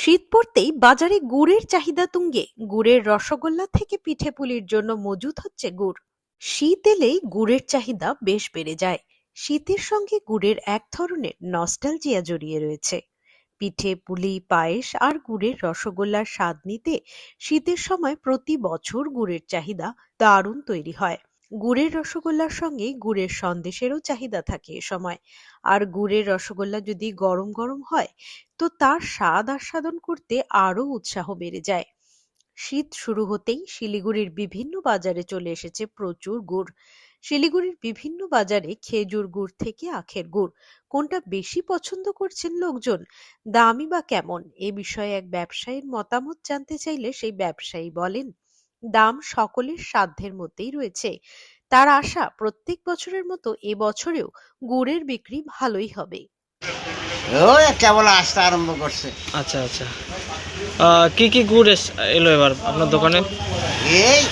শীত পড়তেই বাজারে গুড়ের চাহিদা তুঙ্গে। গুড়ের রসগোল্লা থেকে পিঠে পুলির জন্য মজুত হচ্ছে গুড়। শীত এলেই গুড়ের চাহিদা বেশ বেড়ে যায়। শীতের সঙ্গে গুড়ের এক ধরনের নস্টালজিয়া জড়িয়ে রয়েছে। পিঠে পুলি, পায়েস আর গুড়ের রসগোল্লার স্বাদ নিতে শীতের সময় প্রতি বছর গুড়ের চাহিদা দারুণ তৈরি হয়। গুড়ের রসগোল্লার সঙ্গে গুড়ের সন্দেশেরও চাহিদা থাকে এ সময়। আর গুড়ের রসগোল্লা যদি গরম গরম হয়, তো তার স্বাদ আস্বাদন করতে আরও উৎসাহ বেড়ে যায়। শীত শুরু হতেই শিলিগুড়ির বিভিন্ন বাজারে চলে এসেছে প্রচুর গুড়। শিলিগুড়ির বিভিন্ন বাজারে খেজুর গুড় থেকে আখের গুড়। কোনটা বেশি পছন্দ করছেন লোকজন? দামি বা কেমন? এ বিষয়ে এক ব্যবসায়ীর মতামত জানতে চাইলে সেই ব্যবসায়ী বলেন দাম সকলের সাধ্যের মধ্যেই রয়েছে। তার আশা প্রত্যেক বছরের মতো এবছরেও গুড়ের বিক্রি ভালোই হবে। ওই কেবল আসতে আরম্ভ করছে। আচ্ছা আচ্ছা। কি কি গুড় এস- এলো এবার আপনার দোকানে? এই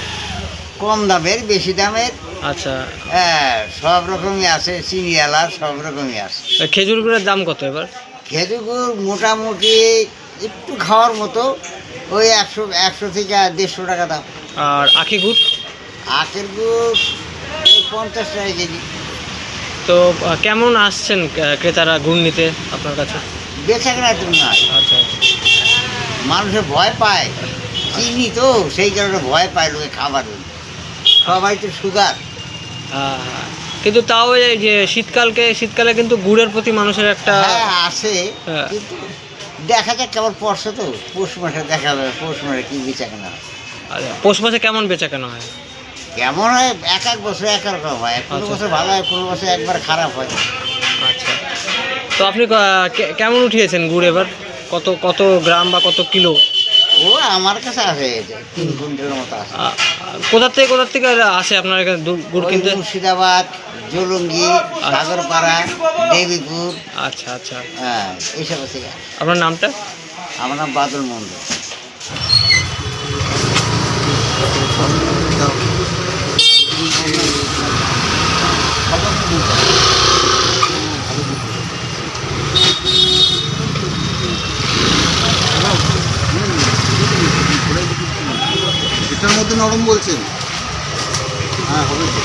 কম দামের বেশি দামের। আচ্ছা। হ্যাঁ সব রকমই আছে চিনি এলাচ সব রকমই আছে। খেজুর গুড়ের দাম কত এবার? খেজুর গুড় মোটামুটি একটু খাওয়ার মতো ওই একশো একশো থেকে দেড়শো টাকা দাম। আর আখি গুড়? আখের গুড় পঞ্চাশ টাকা কেজি। তো কেমন আসছেন ক্রেতারা গুড় নিতে আপনার কাছে? বেচা কেনা তুমি নয়। আচ্ছা আচ্ছা। মানুষে ভয় পায়। চিনি তো সেই কারণে ভয় পায় লোকে খাবার। সবাই তো সুগার। কিন্তু তাও এই যে শীতকালকে শীতকালে কিন্তু গুড়ের প্রতি মানুষের একটা আসে। হ্যাঁ। কিন্তু দেখা যাক কেমন পড়ছে তো। পৌষ মাসে দেখা যাবে পৌষ মাসে কি বেচা কেনা হয়। আচ্ছা, পৌষ মাসে কেমন বেচা কেনা হয়? কেমন হয়? এক এক বছর এক এক রকম হয়। কোনো আচ্ছা। বছর ভালো হয় কোনো বছর একবার খারাপ হয়। আচ্ছা। তো আপনি কেমন উঠিয়েছেন গুড় এবার? কত কত গ্রাম বা কত কিলো? ও আমার কাছে আছে এটা, তিন কুইন্টালের মতো আছে। আহ, কোথা থেকে কোথার থেকে আসে আপনার এখানে দু- গুড় কিনতে? মুর্শিদাবাদ জলঙ্গি সাগরপাড়া দেবীপুর। আচ্ছা আচ্ছা। হ্যাঁ এইসব আছে। আপনার নামটা? আমার নাম বাদল মন্ডল এটার মধ্যে নরম বলছেন। হ্যাঁ হবে তো।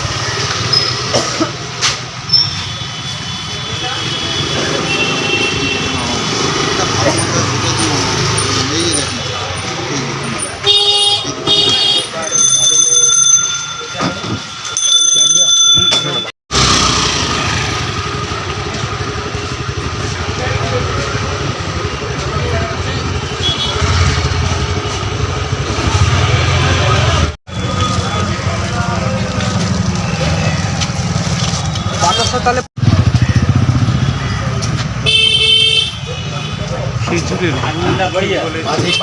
बढी